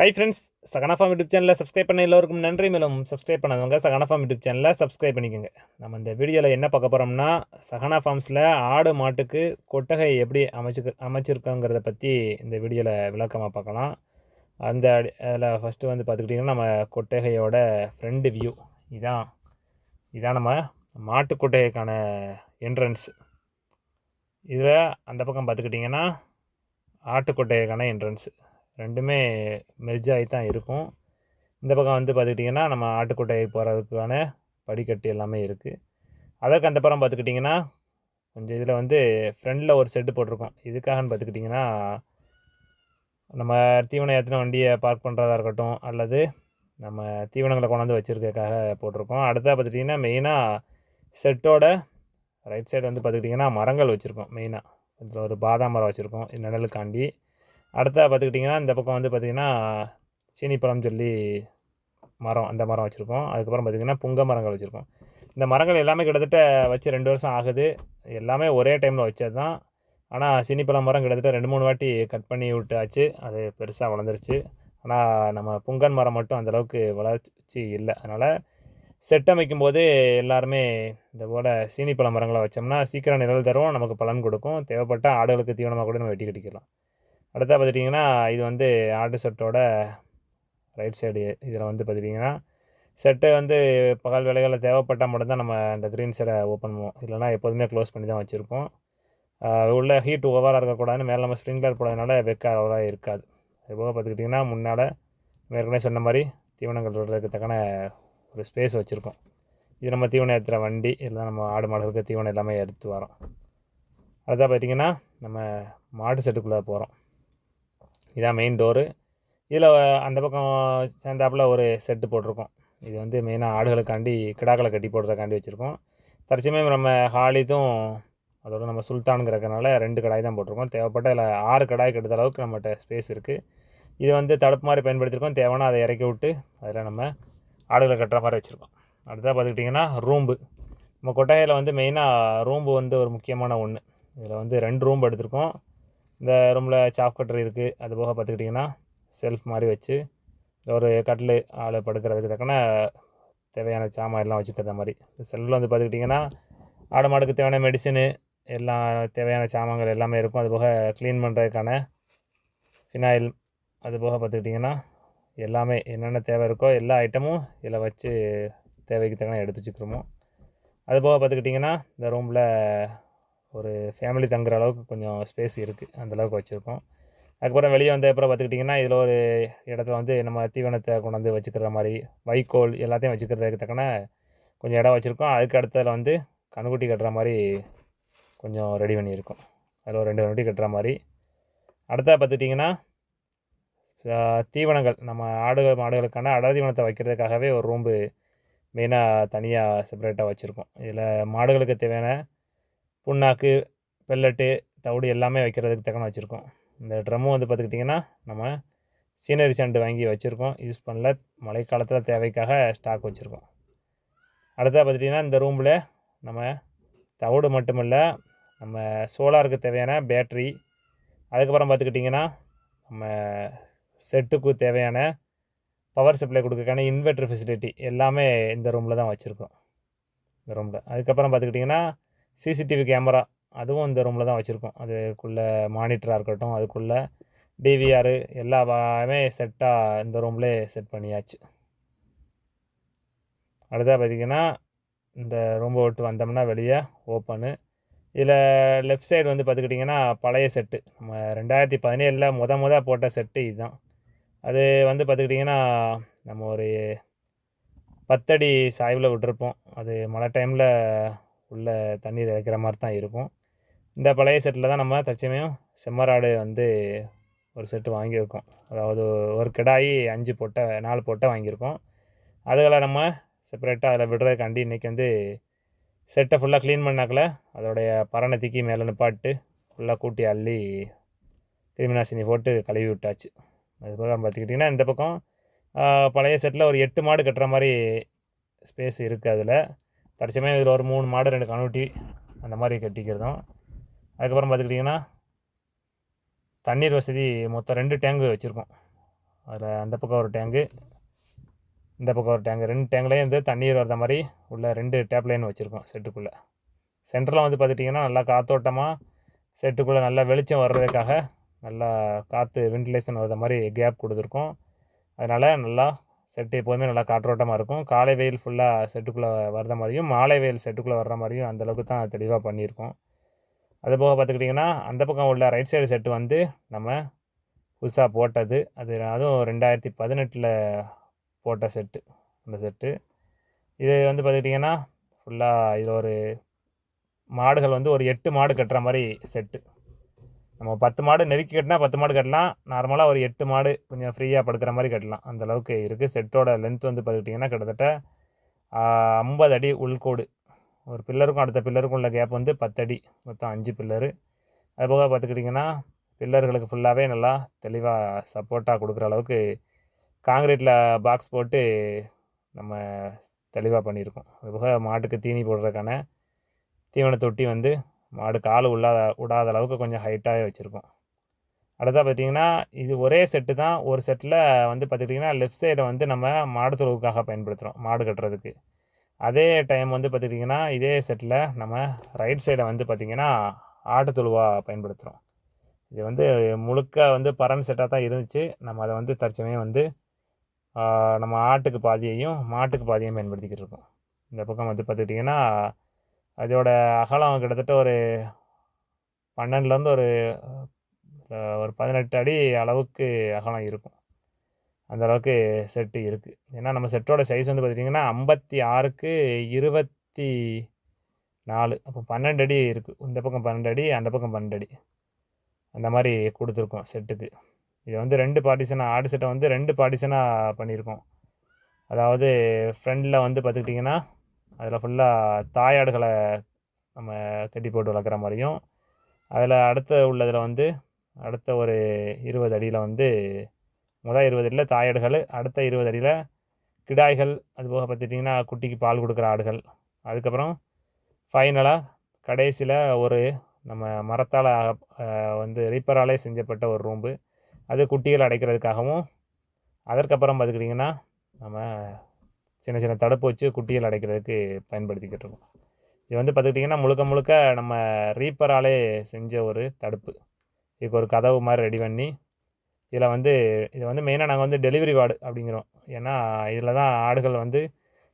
High friends சகனாஃபார்ம் YouTube சேனலில் subscribe பண்ண எல்லோருக்கும் நன்றி. மேலும் சப்ஸ்கிரைப் பண்ணாதவங்க சகனாஃபார்ம் யூடியூப் சேனலில் சப்ஸ்கிரைப் பண்ணிக்கோங்க. நம்ம இந்த வீடியோவில் என்ன பார்க்க போகிறோம்னா சகனா ஃபார்ம்ஸில் ஆடு மாட்டுக்கு கொட்டகை எப்படி அமைச்சு அமைச்சிருக்கோங்கிறத பற்றி இந்த வீடியோவில் விளக்கமாக பார்க்கலாம். அந்த அதில் ஃபஸ்ட்டு வந்து பார்த்துக்கிட்டிங்கன்னா நம்ம கொட்டகையோட ஃப்ரண்ட் வியூ இதான் இதான் நம்ம மாட்டு கொட்டகைக்கான என்ட்ரன்ஸ் இதில் அந்த பக்கம் பார்த்துக்கிட்டிங்கன்னா ஆட்டு கொட்டகைக்கான ரெண்டுமே மெர்ஜ் ஆகி தான் இருக்கும். இந்த பக்கம் வந்து பார்த்துக்கிட்டிங்கன்னா நம்ம ஆட்டுக்கொட்டை போகிறதுக்கான படிக்கட்டு எல்லாமே இருக்குது அதற்கு அந்த பக்கம் பார்த்துக்கிட்டிங்கன்னா கொஞ்சம் இதில் வந்து ஃப்ரண்டில் ஒரு செட்டு போட்டிருக்கோம். இதுக்காகன்னு பார்த்துக்கிட்டிங்கன்னா நம்ம தீவனம் ஏற்றின வண்டியை பார்க் பண்ணுறதா இருக்கட்டும் அல்லது நம்ம தீவனங்களை கொண்டாந்து வச்சுருக்கக்காக போட்டிருக்கோம். அடுத்தா பார்த்துக்கிட்டிங்கன்னா மெயினாக செட்டோட ரைட் சைடு வந்து பார்த்துக்கிட்டிங்கன்னா மரங்கள் வச்சுருக்கோம் மெயினாக இதில் ஒரு பாதாம் மரம் வச்சுருக்கோம் நிழலுக்காண்டி. அடுத்தா பார்த்துக்கிட்டிங்கன்னா இந்த பக்கம் வந்து பார்த்திங்கன்னா சீனிப்பழம் சொல்லி மரம் அந்த மரம் வச்சுருக்கோம். அதுக்கப்புறம் பார்த்திங்கன்னா புங்க மரங்கள் வச்சுருக்கோம். இந்த மரங்கள் எல்லாமே கிட்டத்தட்ட வச்சு ரெண்டு வருஷம் ஆகுது. எல்லாமே ஒரே டைமில் வச்சது தான் ஆனால் சீனிப்பழம் மரம் கிட்டத்தட்ட ரெண்டு மூணு வாட்டி கட் பண்ணி விட்டாச்சு. அது பெருசாக வளர்ந்துருச்சு. ஆனால் நம்ம புங்கன் மரம் மட்டும் அந்தளவுக்கு வளர்ச்சி இல்லை. அதனால் செட் அமைக்கும் போது எல்லாருமே இந்த போல் சீனிப்பழ மரங்களை வச்சோம்னா சீக்கிரம் நிழல் தரும் நமக்கு பலன் கொடுக்கும். தேவைப்பட்ட ஆடுகளுக்கு தீவனமாக கூட நம்ம வெட்டி கட்டிக்கலாம். அடுத்தா பார்த்துட்டிங்கன்னா இது வந்து ஆட்டு செட்டோட ரைட் சைடு இதில் வந்து பார்த்துட்டிங்கன்னா செட்டு வந்து பகல் வேலைகளில் தேவைப்பட்டால் மட்டும்தான் நம்ம இந்த க்ரீன் சைடை ஓப்பன் பண்ணுவோம். இல்லைனா எப்போதுமே க்ளோஸ் பண்ணி தான் வச்சுருப்போம். உள்ள ஹீட் ஓவராக இருக்கக்கூடாதுன்னு மேலே நம்ம ஸ்ப்ரிங்க்லர் போடுறதுனால வெக்க அவ்வளோவா இருக்காது. அதுபோக பார்த்துக்கிட்டிங்கன்னா முன்னால் ஏற்கனவே சொன்ன மாதிரி தீவனங்கள் விடுறதுக்கு தக்கன ஒரு ஸ்பேஸ் வச்சுருக்கோம். இது நம்ம தீவனம் ஏற்றுற வண்டி இல்லை நம்ம ஆடு மாடுகளுக்கு தீவனம் எல்லாமே எடுத்து வரோம். அடுத்தா பார்த்திங்கன்னா நம்ம மாட்டு செட்டுக்குள்ளே போகிறோம். இதான் மெயின் டோரு இதில் அந்த பக்கம் சேர்ந்தாப்பில் ஒரு செட்டு போட்டிருக்கோம். இது வந்து மெயினாக ஆடுகளுக்காண்டி கிடாக்களை கட்டி போடுறதுக்காண்டி வச்சுருக்கோம். தற்சமயம் நம்ம ஹாலிதும் அதோட நம்ம சுல்தானுங்கிறதுனால ரெண்டு கடாய் தான் போட்டிருக்கோம். தேவைப்பட்ட இதில் ஆறு கடாய் கெடுத்த அளவுக்கு நம்மகிட்ட ஸ்பேஸ் இருக்குது இது வந்து தடுப்பு மாதிரி பயன்படுத்தியிருக்கோம். தேவைன்னா அதை இறக்கி விட்டு அதில் நம்ம ஆடுகளை கட்டுற மாதிரி வச்சுருக்கோம். அடுத்ததாக பார்த்துக்கிட்டிங்கன்னா ரூம்பு. நம்ம கொட்டகையில் வந்து மெயினாக ரூம்பு வந்து ஒரு முக்கியமான ஒன்று இதில் வந்து ரெண்டு ரூம்பு எடுத்திருக்கோம். இந்த ரூமில் சாப் கட்டர் இருக்குது அது போக பார்த்துக்கிட்டிங்கன்னா செல்ஃப் மாதிரி வச்சு ஒரு கட்டில் ஆள் படுக்கிறதுக்கு தக்கன தேவையான சாமான் எல்லாம் வச்சுக்கிற மாதிரி. இந்த செல்ஃபில் வந்து பார்த்துக்கிட்டிங்கன்னா ஆடு மாடுக்கு தேவையான மெடிசனு எல்லாம் தேவையான சாமான்கள் எல்லாமே இருக்கும். அது போக க்ளீன் பண்ணுறதுக்கான ஃபினாயில் அது போக பார்த்துக்கிட்டிங்கன்னா எல்லாமே என்னென்ன தேவை இருக்கோ எல்லா ஐட்டமும் இதில் வச்சு தேவைக்கு தக்கன எடுத்து வச்சுக்கிறோமோ. அது போக பார்த்துக்கிட்டிங்கன்னா இந்த ரூமில் ஒரு ஃபேமிலி தங்குற அளவுக்கு கொஞ்சம் ஸ்பேஸ் இருக்குது அந்தளவுக்கு வச்சுருக்கோம். அதுக்கப்புறம் வெளியே வந்த அப்புறம் பார்த்துக்கிட்டிங்கன்னா இதில் ஒரு இடத்துல வந்து நம்ம தீவனத்தை கொண்டு வந்து வச்சுக்கிற மாதிரி வைக்கோல் எல்லாத்தையும் வச்சுக்கிறதுக்கு தக்கன கொஞ்சம் இடம் வச்சுருக்கோம். அதுக்கு அடுத்ததில் வந்து கண்ணுக்குட்டி கட்டுற மாதிரி கொஞ்சம் ரெடி பண்ணியிருக்கோம். அதில் ஒரு ரெண்டு கணுக்குட்டி கட்டுற மாதிரி. அடுத்தா பார்த்துட்டிங்கன்னா தீவனங்கள். நம்ம ஆடுகள் மாடுகளுக்கான அடர் தீவனத்தை வைக்கிறதுக்காகவே ஒரு ரூம்பு மெயினாக தனியாக செப்பரேட்டாக வச்சுருக்கோம். இதில் மாடுகளுக்கு தேவையான புண்ணாக்கு பெல்லட்டு தவிடு எல்லாமே வைக்கிறதுக்கு தக்கன வச்சுருக்கோம். இந்த ட்ரம்மும் வந்து பார்த்துக்கிட்டிங்கன்னா நம்ம சீனரி சண்டு வாங்கி வச்சுருக்கோம். யூஸ் பண்ணல. மழைக்காலத்தில் தேவைக்காக ஸ்டாக் வச்சுருக்கோம். அடுத்தா பார்த்துட்டிங்கன்னா இந்த ரூமில் நம்ம தவிடு மட்டுமில்ல நம்ம சோலாருக்கு தேவையான பேட்ரி அதுக்கப்புறம் பார்த்துக்கிட்டிங்கன்னா நம்ம செட்டுக்கு தேவையான பவர் சப்ளை கொடுக்கறக்கான இன்வெர்டர் ஃபெசிலிட்டி எல்லாமே இந்த ரூமில் தான் வச்சுருக்கோம். இந்த ரூமில் அதுக்கப்புறம் பார்த்துக்கிட்டிங்கன்னா சிசிடிவி கேமரா அதுவும் இந்த ரூமில் தான் வச்சுருக்கோம். அதுக்குள்ளே மானிட்டராக இருக்கட்டும் அதுக்குள்ளே டிவிஆர் எல்லாமே செட்டாக இந்த ரூம்லே செட் பண்ணியாச்சு. அடுத்தா பார்த்திங்கன்னா இந்த ரூம்பை விட்டு வந்தோம்னா வெளியே ஓப்பனு இதில் லெஃப்ட் சைடு வந்து பார்த்துக்கிட்டிங்கன்னா பழைய செட்டு நம்ம ரெண்டாயிரத்தி பதினேழில் முத முத போட்ட செட்டு இதுதான். அது வந்து பார்த்துக்கிட்டிங்கன்னா நம்ம ஒரு பத்தடி சாய்வில் விட்டுருப்போம். அது மழை டைமில் உள்ளே தண்ணீர் இறைக்கிற மாதிரி தான் இருக்கும். இந்த பழைய செட்டில் தான் நம்ம தற்சமயம் செம்மராடு வந்து ஒரு செட்டு வாங்கியிருக்கோம். அதாவது ஒரு கிடாயி அஞ்சு பொட்டை நாலு பொட்டை வாங்கியிருக்கோம். அதுகளை நம்ம செப்பரேட்டாக அதில் விடுறதுக்காண்டி இன்றைக்கி வந்து செட்டை ஃபுல்லாக க்ளீன் பண்ணாக்கில் அதோடைய பரணை தீக்கி மேலே நிப்பாட்டு ஃபுல்லாக கூட்டி அள்ளி கிருமிநாசினி போட்டு கழுவி விட்டாச்சு. அது போக பார்த்துக்கிட்டிங்கன்னா இந்த பக்கம் பழைய செட்டில் ஒரு எட்டு மாடு கட்டுற மாதிரி ஸ்பேஸ் இருக்குது அதில். தற்சமயம் இதில் ஒரு மூணு மாடு ரெண்டு கணுட்டி அந்த மாதிரி கட்டிக்கிறதும். அதுக்கப்புறம் பார்த்துக்கிட்டிங்கன்னா தண்ணீர் வசதி மொத்தம் ரெண்டு டேங்கு வச்சுருக்கோம். அதில் அந்த பக்கம் ஒரு டேங்கு இந்த பக்கம் ஒரு டேங்கு. ரெண்டு டேங்க்லேயும் வந்து தண்ணீர் வர்ற மாதிரி உள்ள ரெண்டு டேப் லைன் வச்சுருக்கோம் செட்டுக்குள்ளே. சென்டரில் வந்து பார்த்துட்டிங்கன்னா நல்லா காத்தோட்டமாக செட்டுக்குள்ளே நல்லா வெளிச்சம் வர்றதுக்காக நல்லா காற்று வென்டிலேஷன் வர்ற மாதிரி கேப் கொடுத்துருக்கோம். அதனால் நல்லா செட்டு எப்போதுமே நல்லா காற்றோட்டமாக இருக்கும். காலை வெயில் ஃபுல்லாக செட்டுக்குள்ளே வர்ற மாதிரியும் மாலை வெயில் செட்டுக்குள்ளே வர்ற மாதிரியும் அந்தளவுக்கு தான் தெளிவாக பண்ணியிருக்கோம். அது போக பார்த்துக்கிட்டிங்கன்னா அந்த பக்கம் உள்ள ரைட் சைடு செட்டு வந்து நம்ம புதுசாக போட்டது. அது அதுவும் ரெண்டாயிரத்தி பதினெட்டில் போட்ட செட்டு அந்த செட்டு இது வந்து பார்த்துக்கிட்டிங்கன்னா ஃபுல்லாக இதில் ஒரு மாடுகள் வந்து ஒரு எட்டு மாடு கட்டுற மாதிரி செட்டு நம்ம பத்து மாடு நெருக்கி கட்டினா பத்து மாடு கட்டலாம். நார்மலாக ஒரு எட்டு மாடு கொஞ்சம் ஃப்ரீயாக படுக்கிற மாதிரி கட்டலாம். அந்த அளவுக்கு இருக்குது செட்டோட லென்த் வந்து பார்த்துக்கிட்டிங்கன்னா கிட்டத்தட்ட ஐம்பது அடி உள்கோடு ஒரு பில்லருக்கும் அடுத்த பில்லருக்கும் உள்ள கேப் வந்து பத்தடி மொத்தம் அஞ்சு பில்லரு. அதுபோக பார்த்துக்கிட்டிங்கன்னா பில்லர்களுக்கு ஃபுல்லாகவே நல்லா தெளிவாக சப்போர்ட்டாக கொடுக்குற அளவுக்கு காங்கிரீட்டில் பாக்ஸ் போட்டு நம்ம தெளிவாக பண்ணியிருக்கோம். அதுபோக மாட்டுக்கு தீனி போடுறதுக்கான தீவன தொட்டி வந்து மாடு கால் உள்ளாத விடாத அளவுக்கு கொஞ்சம் ஹைட்டாகவே வச்சுருக்கோம். அடுத்தா பார்த்திங்கன்னா இது ஒரே செட்டு தான். ஒரு செட்டில் வந்து பார்த்துக்கிட்டிங்கன்னா லெஃப்ட் சைடை வந்து நம்ம மாடு தொழுவுக்காக பயன்படுத்துகிறோம் மாடு கட்டுறதுக்கு. அதே டைம் வந்து பார்த்துக்கிட்டிங்கன்னா இதே செட்டில் நம்ம ரைட் சைடை வந்து பார்த்திங்கன்னா ஆட்டு தொழுவாக பயன்படுத்துகிறோம் இது வந்து முழுக்க வந்து பரன் செட்டாக தான் இருந்துச்சு. நம்ம அதை வந்து தற்சமயம் வந்து நம்ம ஆட்டுக்கு பாதியையும் மாட்டுக்கு பாதியையும் பயன்படுத்திக்கிட்டு இருக்கோம். இந்த பக்கம் வந்து பார்த்துக்கிட்டிங்கன்னா அதோட அகலம் கிட்டத்தட்ட ஒரு பன்னெண்டுலேருந்து ஒரு ஒரு பதினெட்டு அடி அளவுக்கு அகலம் இருக்கும். அந்தளவுக்கு செட்டு இருக்குது ஏன்னா நம்ம செட்டோட சைஸ் வந்து பார்த்திங்கன்னா ஐம்பத்தி ஆறுக்கு இருபத்தி நாலு. அப்போ பன்னெண்டு அடி இருக்குது இந்த பக்கம் பன்னெண்டு அடி அந்த பக்கம் பன்னெண்டு அடி. அந்த மாதிரி கொடுத்துருக்கோம் செட்டுக்கு இது வந்து ரெண்டு பார்ட்டிஷனாக ஆடு செட்டை வந்து ரெண்டு பார்ட்டிஷனாக பண்ணியிருக்கோம். அதாவது ஃப்ரண்டில் வந்து பார்த்துக்கிட்டிங்கன்னா அதில் ஃபுல்லாக தாயாடுகளை நம்ம கட்டி போட்டு வளர்க்குற மாதிரியும் அதில் அடுத்த உள்ளதில் வந்து அடுத்த ஒரு இருபது அடியில் வந்து முதல் இருபது அடியில் தாயாடுகள் அடுத்த இருபது அடியில் கிடாய்கள் அதுபோக பார்த்துட்டிங்கன்னா குட்டிக்கு பால் கொடுக்குற ஆடுகள். அதுக்கப்புறம் ஃபைனலாக கடைசியில் ஒரு நம்ம மரத்தால் வந்து ரீப்பராலே செஞ்சப்பட்ட ஒரு ரூம்பு. அது குட்டிகள் அடைக்கிறதுக்காகவும் அதற்கப்புறம் பார்த்துக்கிட்டிங்கன்னா நம்ம சின்ன சின்ன தடுப்பு வச்சு குட்டிகள் அடைக்கிறதுக்கு பயன்படுத்திக்கிட்டு இருக்கோம். இது வந்து பார்த்துக்கிட்டிங்கன்னா முழுக்க முழுக்க நம்ம ரீப்பராலே செஞ்ச ஒரு தடுப்பு. இதுக்கு ஒரு கதவு மாதிரி ரெடி பண்ணி இதில் வந்து இது வந்து மெயினாக நாங்கள் வந்து டெலிவரி வார்டு அப்படிங்கிறோம். ஏன்னா இதில் தான் ஆடுகள் வந்து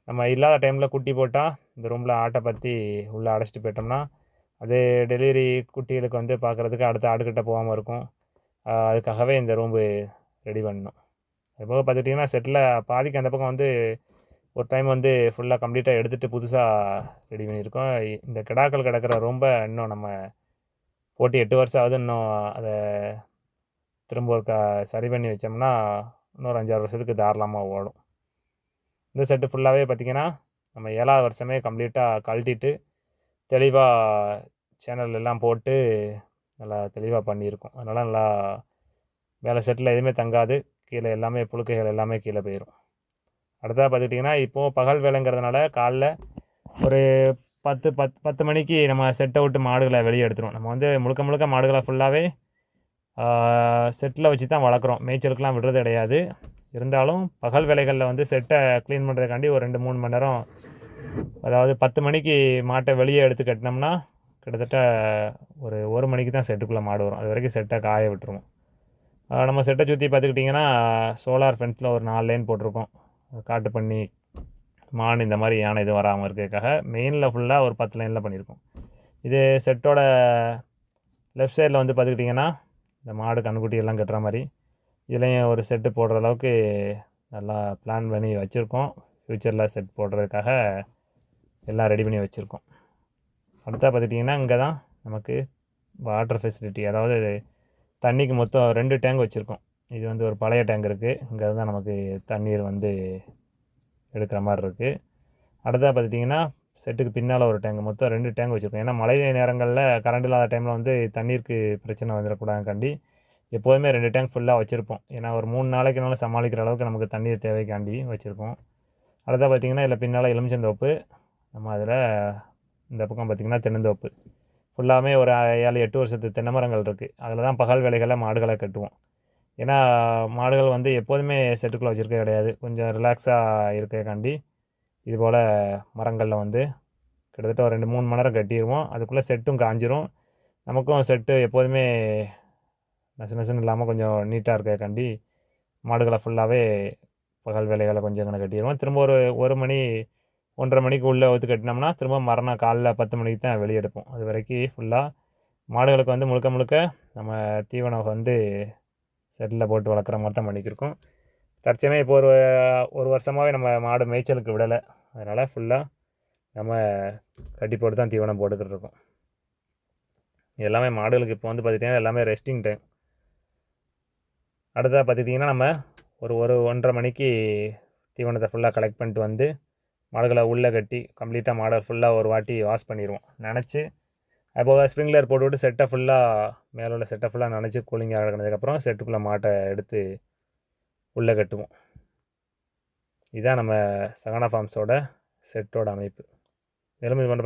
நம்ம இல்லாத டைமில் குட்டி போட்டால் இந்த ரூமில் ஆட்டை பற்றி உள்ளே அடைச்சிட்டு போயிட்டோம்னா அது டெலிவரி குட்டிகளுக்கு வந்து பார்க்குறதுக்கு அடுத்த ஆடுகிட்ட போகாமல் இருக்கும். அதுக்காகவே இந்த ரூம்பு ரெடி பண்ணணும். அதுபோக பார்த்துட்டிங்கன்னா செட்டில் பாதிக்கு அந்த பக்கம் வந்து ஒரு டைம் வந்து ஃபுல்லாக கம்ப்ளீட்டாக எடுத்துகிட்டு புதுசாக ரெடி பண்ணியிருக்கோம். இந்த கிடாக்கள் கிடக்கிற ரொம்ப இன்னும் நம்ம போட்டு எட்டு வருஷம் ஆகுது. இன்னும் அதை திரும்ப ஒரு க சரி பண்ணி வச்சோம்னா இன்னொரு அஞ்சாறு வருஷத்துக்கு தாராளமாக ஓடும். இந்த செட்டு ஃபுல்லாகவே பார்த்திங்கன்னா நம்ம ஏழாவது வருஷமே கம்ப்ளீட்டாக கழட்டிட்டு தெளிவாக சேனல் எல்லாம் போட்டு நல்லா தெளிவாக பண்ணியிருக்கோம். அதனால் நல்லா வேலை செட்டில் எதுவுமே தங்காது. கீழே எல்லாமே புழுக்கைகள் எல்லாமே கீழே போயிடும் அடுத்ததாக பார்த்துக்கிட்டிங்கன்னா இப்போது பகல் வேலைங்கிறதுனால காலைல ஒரு பத்து பத் பத்து மணிக்கு நம்ம செட்டை விட்டு மாடுகளை வெளியே எடுத்துருவோம். நம்ம வந்து முழுக்க முழுக்க மாடுகளை ஃபுல்லாகவே செட்டில் வச்சு தான் வளர்க்குறோம். மேய்ச்சலுக்கெலாம் விடுறது கிடையாது. இருந்தாலும் பகல் வேலைகளில் வந்து செட்டை க்ளீன் பண்ணுறதுக்காண்டி ஒரு ரெண்டு மூணு மணி நேரம் அதாவது பத்து மணிக்கு மாட்டை வெளியே எடுத்து கட்டினோம்னா கிட்டத்தட்ட ஒரு ஒரு மணிக்கு தான் செட்டுக்குள்ளே மாடு வரும். அது வரைக்கும் செட்டை காய விட்டுருவோம். நம்ம செட்டை சுற்றி பார்த்துக்கிட்டிங்கன்னா சோலார் ஃபென்ஸில் ஒரு நாலு லைன் போட்டிருக்கோம். காட்டு பண்ணி மான் இந்த மாதிரி யானை இது வராமல் இருக்கிறதுக்காக மெயினில் ஃபுல்லாக ஒரு பத்து லைனில் பண்ணியிருக்கோம். இது செட்டோட லெஃப்ட் சைடில் வந்து பார்த்துக்கிட்டிங்கன்னா இந்த மாடு கண்குட்டியெல்லாம் கட்டுற மாதிரி இதுலேயும் ஒரு செட்டு போடுற அளவுக்கு நல்லா பிளான் பண்ணி வச்சுருக்கோம். ஃப்யூச்சரில் செட் போடுறதுக்காக எல்லாம் ரெடி பண்ணி வச்சுருக்கோம். அடுத்தா பார்த்துட்டிங்கன்னா இங்கே தான் நமக்கு வாட்டர் ஃபெசிலிட்டி அதாவது தண்ணிக்கு மொத்தம் ரெண்டு டேங்க் வச்சுருக்கோம். இது வந்து ஒரு பழைய டேங்க் இருக்குது இங்கே தான் நமக்கு தண்ணீர் வந்து எடுக்கிற மாதிரி இருக்குது அடுத்தா பார்த்திங்கன்னா செட்டுக்கு பின்னால் ஒரு டேங்க் மொத்தம் ரெண்டு டேங்க் வச்சுருக்கோம். ஏன்னா மழை நேரங்களில் கரண்ட் இல்லாத டைமில் வந்து தண்ணீருக்கு பிரச்சனை வந்துடக்கூடாதுக்காண்டி எப்போதுமே ரெண்டு டேங்க் ஃபுல்லாக வச்சுருப்போம். ஏன்னா ஒரு மூணு நாளைக்குனாலும் சமாளிக்கிற அளவுக்கு நமக்கு தண்ணீர் தேவைக்காண்டி வச்சுருக்கோம். அடுத்த பார்த்திங்கன்னா இதில் பின்னால் எலுமிச்சந்தோப்பு. நம்ம அதில் இந்த பக்கம் பார்த்திங்கன்னா தென்னந்தோப்பு. ஃபுல்லாமே ஒரு ஏழு எட்டு வருஷத்து தென்னை மரங்கள் இருக்குது அதில் தான் பகல் வேலைகளில் மாடுகளை கட்டுவோம். ஏன்னா மாடுகள் வந்து எப்போதுமே செட்டுக்குள்ளே வச்சுருக்க கிடையாது. கொஞ்சம் ரிலாக்ஸாக இருக்கக்காண்டி இது போல் மரங்களில் வந்து கிட்டத்தட்ட ஒரு ரெண்டு மூணு மணி நேரம் கட்டிடுவோம் அதுக்குள்ளே செட்டும் காஞ்சிரும். நமக்கும் செட்டு எப்போதுமே நசு நசுன்னு இல்லாமல் கொஞ்சம் நீட்டாக இருக்கக்காண்டி மாடுகளை ஃபுல்லாகவே பகல் வேலைகளை கொஞ்சம் இங்கே கட்டிடுவோம் திரும்ப ஒரு ஒரு மணி ஒன்றரை மணிக்கு உள்ளே ஒத்து கட்டினோம்னா திரும்ப மறுநாள் காலைல பத்து மணிக்கு தான் வெளியே எடுப்போம். அது வரைக்கும் ஃபுல்லாக மாடுகளுக்கு வந்து முழுக்க முழுக்க நம்ம தீவனம் வந்து செட்டில் போட்டு வளர்க்குற மாதிரி தான் பண்ணிக்கிருக்கோம். தற்சமயம் இப்போ ஒரு ஒரு வருஷமாகவே நம்ம மாடு மேய்ச்சலுக்கு விடலை. அதனால் ஃபுல்லாக நம்ம கட்டி போட்டு தான் தீவனம் போட்டுக்கிட்டு இருக்கோம். எல்லாமே மாடுகளுக்கு இப்போ வந்து பார்த்துட்டிங்கன்னா எல்லாமே ரெஸ்டிங் டைம் அடுத்ததாக பார்த்துக்கிட்டிங்கன்னா நம்ம ஒரு ஒரு ஒன்றரை மணிக்கு தீவனத்தை ஃபுல்லாக கலெக்ட் பண்ணிட்டு வந்து மாடுகளை உள்ளே கட்டி கம்ப்ளீட்டாக மாடை ஃபுல்லாக ஒரு வாட்டி வாஷ் பண்ணிடுவோம். நினச்சி அதுபோக ஸ்ப்ரிங்க்லர் போட்டுவிட்டு செட்டை ஃபுல்லாக மேலே உள்ள செட்டை ஃபுல்லாக நினச்சி கூலிங் ஆகினதுக்கப்புறம் செட்டுக்குள்ளே மாட்டை எடுத்து உள்ளே கட்டுவோம். இதுதான் நம்ம சகனா ஃபார்ம்ஸோட செட்டோட அமைப்பு. மேலும் இது பண்ணுற